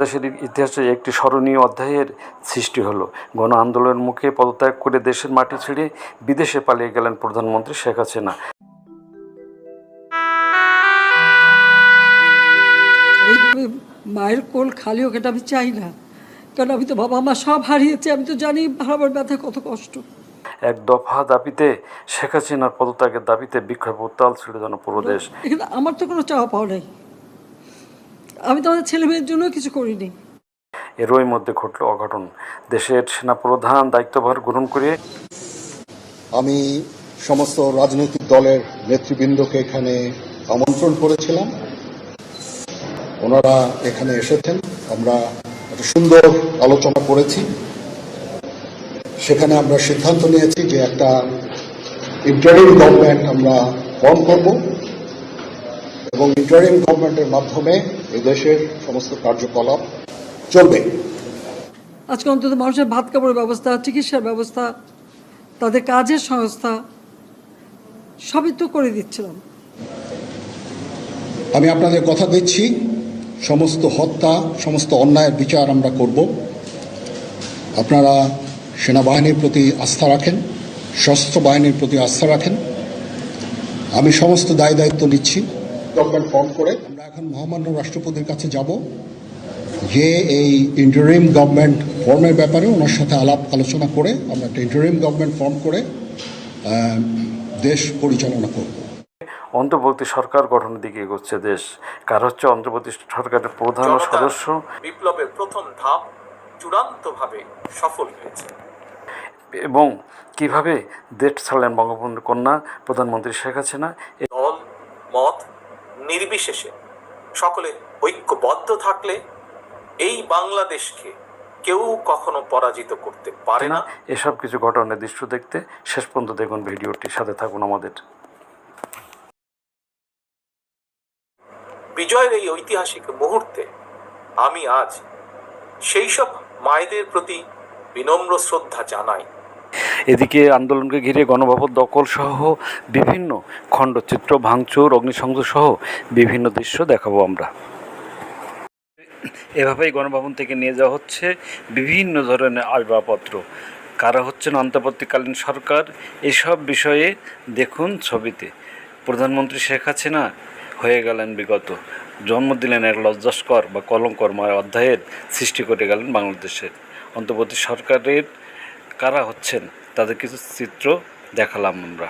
দেশের ইতিহাসে একটি স্মরণীয় অধ্যায়ের সৃষ্টি হলো। গণ আন্দোলনের মুখে পদত্যাগ করে দেশের মাটি ছেড়ে বিদেশে পালিয়ে গেলেন প্রধানমন্ত্রী শেখ হাসিনা। মায়ের কোল খালি হোক এটা আমি চাই না। কারণ আমি তো বাবা মা সব হারিয়েছি আমি তো জানি হারাবার ব্যথা কত কষ্ট। এক দফা দাবিতে শেখ হাসিনার পদত্যাগের দাবিতে বিক্ষোভ উত্তাল ছিল যেন পুরো দেশ। আমার তো কোনো চাওয়া পাওয়া নেই। আমি তোমাদের ছেলে মেয়ের জন্য কিছু করিনি। এরই মধ্যে ঘটল অঘটন। দেশের সেনাপ্রধান দায়িত্বভার গ্রহণ করে আমি সমস্ত রাজনৈতিক দলের নেতৃবৃন্দকে এখানে আমন্ত্রণ করেছিলাম। ওনারা এখানে এসেছেন। আমরা একটা সুন্দর আলোচনা করেছি। সেখানে আমরা সিদ্ধান্ত নিয়েছি যে একটা ইন্টারিম গভর্নমেন্ট আমরা ফর্ম করব। এবং ইন্টারিম গভর্নমেন্টের মাধ্যমে এই দেশের সমস্ত কার্যকলাপ চলবে। আজকে অন্তত মানুষের ভাত কাপড়ের ব্যবস্থা চিকিৎসার ব্যবস্থা তাদের কাজের সংস্থা সবই তো করে দিচ্ছিলাম। আমি আপনাদের কথা দিচ্ছি সমস্ত হত্যা সমস্ত অন্যায়ের বিচার আমরা করব। আপনারা সেনাবাহিনীর প্রতি আস্থা রাখেন সশস্ত্র বাহিনীর প্রতি আস্থা রাখেন। আমি সমস্ত দায় দায়িত্ব নিচ্ছি। গভর্নমেন্ট ফর্ম করে। আমরা এখন মহামান্য রাষ্ট্রপতির কাছে যাব। যে এই ইন্টারিম গভর্নমেন্ট ফর্মের ব্যাপারে ওনার সাথে আলাপ আলোচনা করে আমরা একটা ইন্টারিম গভর্নমেন্ট ফর্ম করে দেশ পরিচালনা করব। অন্তর্বর্তী সরকার গঠনের দিকে এগোচ্ছে দেশ। কার হচ্ছে অন্তর্বর্তী সরকারের প্রধান ও সদস্য বিপ্লবের প্রথম ধাপ চূড়ান্তভাবে সফল হয়েছে। এবং কীভাবে দেশ ছাড়লেন বঙ্গবন্ধু কন্যা প্রধানমন্ত্রী শেখ হাসিনা? দল মত নির্বিশেষে সকলে ঐক্যবদ্ধ থাকলে এই বাংলাদেশকে কেউ কখনো পরাজিত করতে পারে না। এসব কিছু ঘটনার দৃশ্য দেখতে শেষ পর্যন্ত দেখুন ভিডিওটি। সাথে থাকুন আমাদের। বিজয়ের এই ঐতিহাসিক মুহূর্তে আমি আজ সেই সব মায়েদের প্রতি বিনম্র শ্রদ্ধা জানাই। এদিকে আন্দোলনকে ঘিরে গণভবন দখল সহ বিভিন্ন খণ্ডচিত্র, ভাঙচুর, অগ্নিসংযোগ সহ বিভিন্ন দৃশ্য দেখাবো আমরা। এভাবেই গণভবন থেকে নিয়ে যাওয়া হচ্ছে বিভিন্ন ধরনের আসবাবপত্র। কারা হচ্ছেন অন্তর্বর্তীকালীন সরকার, এসব বিষয়ে দেখুন ছবিতে। প্রধানমন্ত্রী শেখ হাসিনা হয়ে গেলেন বিগত। জন্ম দিলেন এক লজ্জাস্কর বা কলঙ্করময় অধ্যায়ের সৃষ্টি করে গেলেন বাংলাদেশের। অন্তর্বর্তী সরকারের কারা হচ্ছেন? তাদের কিছু চিত্র দেখালাম আমরা।